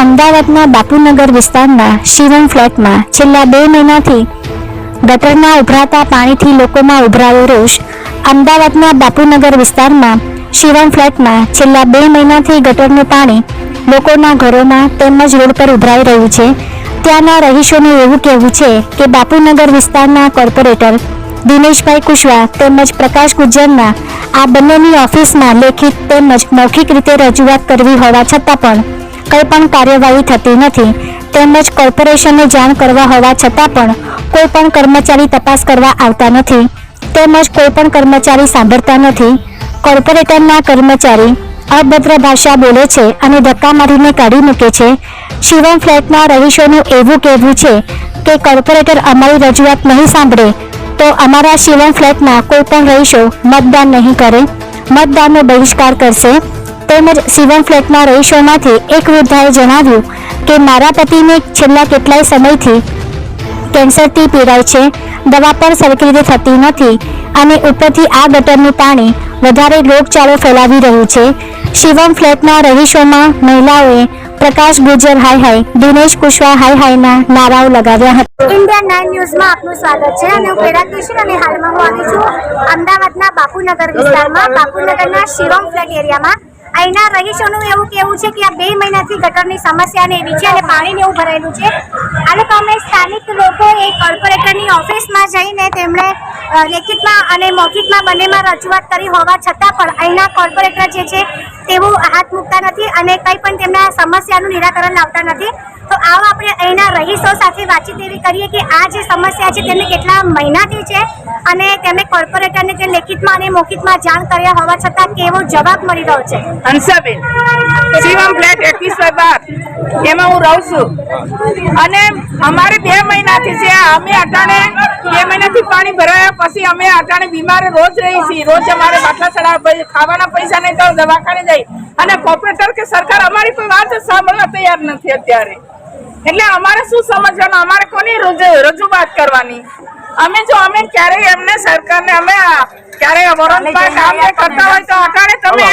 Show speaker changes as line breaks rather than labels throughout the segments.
અમદાવાદના બાપુનગર વિસ્તારના શિવમ ફ્લેટમાં છેલ્લા બે મહિનાથી ગટરના ઉભરાતા પાણીથી લોકોમાં ઉભરાયો રોષ. અમદાવાદના બાપુનગર વિસ્તારમાં શિવમ ફ્લેટમાં છેલ્લા બે મહિનાથી ગટરનું પાણી લોકોના ઘરોમાં તેમજ રોડ પર ઉભરાઈ રહ્યું છે. ત્યાંના રહીશોનું એવું કહેવું છે કે બાપુનગર વિસ્તારના કોર્પોરેટર દિનેશભાઈ કુશવા તેમજ પ્રકાશ ગુજ્જરના આ બંનેની ઓફિસમાં લેખિત તેમજ મૌખિક રીતે રજૂઆત કરવી હોવા છતાં પણ કંઈ પણ કાર્યવાહી થતી નથી. તેમજ કોર્પોરેશનને જાણ કરવા હોવા છતાં પણ કોઈ પણ કર્મચારી તપાસ કરવા આવતા નથી. તેમજ કોઈ પણ કર્મચારી સાંભળતા નથી. કોર્પોરેટરના કર્મચારી અભદ્ર ભાષા બોલે છે અને ધક્કા મારીને કાઢી મૂકે છે. શિવમ ફ્લેટના રહીશોનું એવું કહેવું છે કે કોર્પોરેટર અમારી રજૂઆત નહીં સાંભળે, તો અમારા શિવમ ફ્લેટના કોઈ પણ રહીશો મતદાન નહીં કરે. મતદાનનો બહિષ્કાર કરશે. તેમજ શિવમ ફ્લેટના રહીશોમાંથી એક વૃદ્ધાએ જણાવ્યું કે મારા પતિને છેલ્લા કેટલાય સમયથી કેન્સરથી પીડાય છે. દવા પણ સરખી રીતે થતી નથી અને ઉપરથી આ ગટરનું પાણી વધારે રોગચાળો ફેલાવી રહ્યું છે. શિવમ ફ્લેટના રહીશોમાં મહિલાઓએ પ્રકાશ ગુજર હાય હાય, દિનેશ કુશવાહ હાય હાયના નારાઓ લગાવ્યા હતા.
ઇન્ડિયન નાઇન ન્યૂઝમાં આપનું સ્વાગત છે અને હું પ્રેરણા કૃષ્ણ અને હાલમાં હું આવી છું અમદાવાદના બાપુનગર વિસ્તારમાં. બાપુનગરના શિવમ ફ્લેટ એરિયામાં અહીંના રહીશોનું એવું કહેવું છે કે આ બે મહિનાથી ગટરની સમસ્યા ને એવી છે અને પાણીને એવું ભરાયેલું છે. આ લોકો અમે સ્થાનિક લોકો એ કોર્પોરેટરની ઓફિસમાં જઈને તેમણે લેખિતમાં અને મૌખિકમાં બંનેમાં રજૂઆત કરી હોવા છતાં પણ અહીંના કોર્પોરેટર જે છે તેવું હાથ મૂકતા નથી અને કંઈ પણ તેમના સમસ્યાનું નિરાકરણ લાવતા નથી. તો આવો આપણે અહીંના રહીશો સાથે વાતચીત એવી કરીએ કે આ જે સમસ્યા છે તેમને કેટલા મહિનાથી છે અને તેમણે કોર્પોરેટરને તે લેખિતમાં અને મૌખિતમાં જાણ કર્યા હોવા છતાં કેવો જવાબ મળી રહ્યો છે?
હંસાબેન શિવમ ફ્લેટ એકવીસ બાય બાર એમાં હું રહું છું. અને અમારે બે મહિનાથી છે, અમે અટાણે બે મહિનાથી પાણી ભરાયા પછી અમે અટાણે બીમાર રોજ રહી છીએ. રોજ અમારે બાટલા ચડાવવા ખાવાના પૈસા નહીં તો દવાખાને જાય અને કોર્પોરેટર કે સરકાર, અમારી કોઈ વાત સાંભળવા તૈયાર નથી અત્યારે. એટલે અમારે શું સમજવાનું? અમારે કોની રજૂઆત કરવાની? અમે જો અમે ક્યારેય એમને સરકારને અમે ક્યારેય વરણમાં કામ કરતા હોય તો અટાણે તમે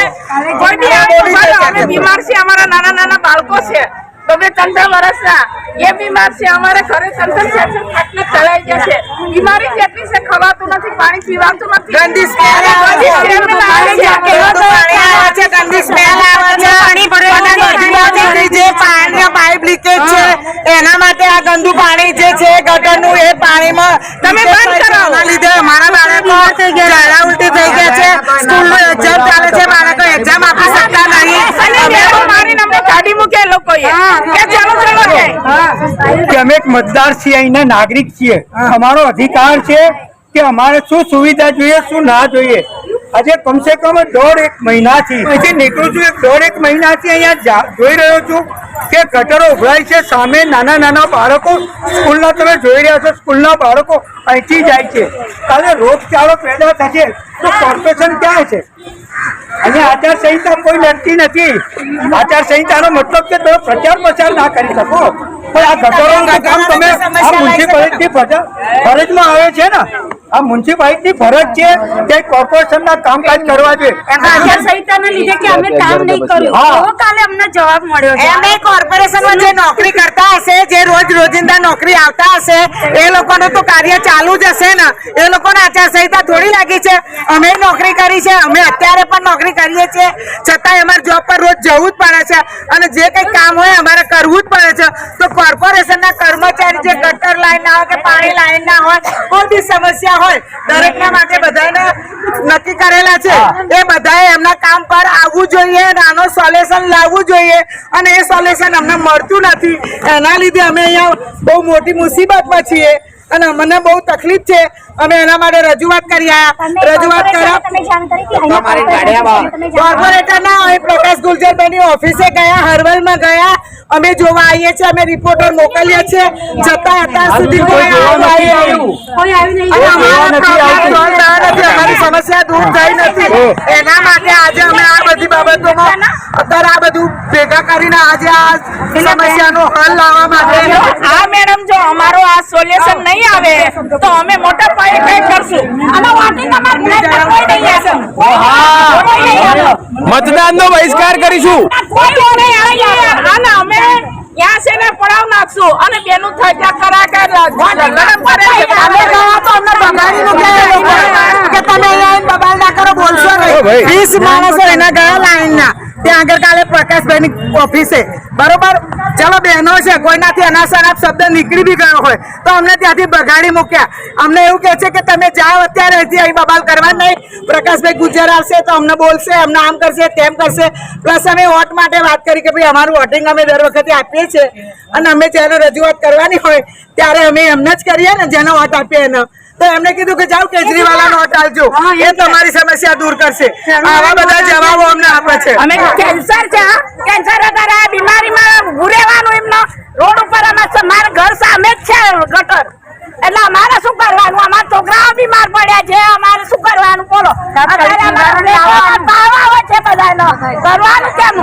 કોઈ બી આવે તો ભલે અમે બીમાર છીએ અમારા નાના નાના બાળકો છે. તો ત્રણ ત્રણ વર્ષના એ બીમાર છે અમારે ઘરે ચડાઈ ગયા છે. બીમારી કેટલી છે ખવાતું નથી પાણી પીવાતું નથી.
ગંદી smell આવે છે.
ગંદી smell આવે છે.
ગંદુ પાણી આવે છે, ગંદી smell આવે છે. અને નદીમાંથી જે પાણીનો પાઇપ લીકેજ છે એના માટે આ ગંદુ પાણી ગટરનું એ પાણીમાં
તમે બંધ
થાય છે. લીધે અમારા બાળકો ઝાડા ઉલટી થઈ ગયા છે. સ્કૂલનું એક્ઝામ ચાલે છે. બાળકો એક્ઝામ આપી શકતા નહીં
અને રેડો કાઢી મૂકે લોકોએ. કે ચાલો ચાલો કે.
કે અમે એક મતદાર છીએ અહીંના નાગરિક છીએ. અમારો અધિકાર છે કે અમારે શું સુવિધા જોઈએ શું ના જોઈએ. આજે કમસે કમ દોઢ એક મહિનાથી. અહીંથી નીકળું છું એક દોઢ એક મહિનાથી અહીંયા જોઈ રહ્યો છું કે ગટરો ઉભરાય છે સામે નાના નાના બાળકો સ્કૂલના તમે જોઈ રહ્યા છો સ્કૂલના બાળકો અહીંથી જાય છે. કાલે રોગચાળો પેદા થશે તો કોર્પોરેશન ક્યાં છે અને આચાર સંહિતા કોઈ લડતી નથી. આચાર સંહિતાનો મતલબ કે તમે પ્રચાર પ્રસાર ના કરી શકો. પણ આ ગટરોનું કામ તમે આ મ્યુનિસિપાલિટી ફરજમાં આવે છે ને? આ મ્યુનિસિપાલિટી ફરજ છે કે કોર્પોરેશનના કામકાજ કરવા જોઈએ.
આચારસંહિતાના લીધે કે અમે કામ નહીં કર્યું. તો કાલે અમને જવાબ મળ્યો છે.
અમે કોર્પોરેશનમાં જે નોકરી કરતા હશે જે રોજ રોજિંદા નોકરી આવતા હશે એ લોકોનું તો કાર્ય ચાલુ જ હશે ને. એ લોકોને આચારસંહિતા થોડી લાગી છે. અમે નોકરી કરી છે અમે અત્યારે પણ નોકરી કરીએ છીએ. છતાં અમારે જોબ પર રોજ જવું જ પડે છે. અને જે કંઈ કામ હોય અમારે કરવું જ પડે છે. તો કોર્પોરેશનના કર્મચારી જે લાઈન ના હોય કે પાણી લાઈન ના હોય કોઈ બી સમસ્યા હોય દરેકના માટે બધાને નક્કી કરેલા છે. એ બધાએ એમના કામ પર આવવું જોઈએ અને આનો સોલ્યુશન લાવવું જોઈએ. અને એ સોલ્યુશન અમને મળતું નથી. એના લીધે અમે અહીંયા બહુ મોટી મુસીબતમાં છીએ. અને અમને બહુ તકલીફ છે. અમે એના માટે રજૂઆત કરી આયા રજૂઆત કર્યા
તમે જાણ કરી કે અહીંના કોર્પોરેટરને તમે જાણ
કોર્પોરેટરના અહીં પ્રકાશ ગુલજરભાઈની ઓફિસે ગયા હરવલમાં ગયા. અમે જોવા આવીએ છીએ અમે રિપોર્ટર મોકલીએ છીએ. છતાં અત્યાર સુધી કોઈ. અમારી સમસ્યા દૂર થઈ નથી. એના માટે આજે અમે આ બધી બાબતોમાં અત્યારે આ બધું ભેગા કરીને આજે આ સમસ્યાનો હલ લાવવા માટે
આ મેડમ જો અમારો આ સોલ્યુશન નહીં આવે તો અમે મોટા પાયે કઈ કરશું? આમાં વાટી તમાર બ્લેક કોઈ નહીં આવે કોઈ નહીં આવે
મતદાનનો બહિષ્કાર કરીશું.
કોઈ નહીં આવે અને અમે ત્યાં છે ને પડાવ નાખશું. અને બેનું થઈ ગયા કરા કે.
તમે બબાલ ના કરો બોલશો નહીં. વીસ માણસો એના ગયા લાઈનના ત્યાં આગળ કાલે પ્રકાશભાઈની ઓફિસે બરોબર? ચલો બહેનો છે, કોઈનાથી અનાપ શનાપ શબ્દ નીકળી બી ગયો હોય, તો અમને ત્યાંથી બગાડી મૂક્યા. અમને એવું કહે છે કે તમે જાઓ, અત્યારે અહીંથી અહીં બબાલ કરવા નહીં. પ્રકાશભાઈ ગુજર આવશે તો અમને બોલશે, અમને આમ કરશે, તેમ કરશે. પ્લસ અમે વોટ માટે વાત કરી કે ભાઈ, અમારું વોટિંગ અમે દર વખતે આપીએ છીએ. અને અમે જ્યારે રજૂઆત કરવાની હોય, ત્યારે અમે એમને જ કરીએ ને, જેનો વોટ આપીએ એનો. તો એમને કીધું કે જાઓ કેજરીવાલ નો આપજો એ તમારી સમસ્યા દૂર કરશે. આવા બધા જવાબો અમને આપે છે.
અમે કેન્સર છે કેન્સર હતા બીમારીમાં ભૂરેવાનું એમનો. રોડ ઉપર અમે મારા ઘર સામે જ છે ગટર. એટલે અમારે શું કરવાનું? અમારા છોકરાઓ બીમાર પડ્યા છે અમારે શું કરવાનું? બોલો. અત્યારે અમારે છે બધાનો કરવાનું કેમ?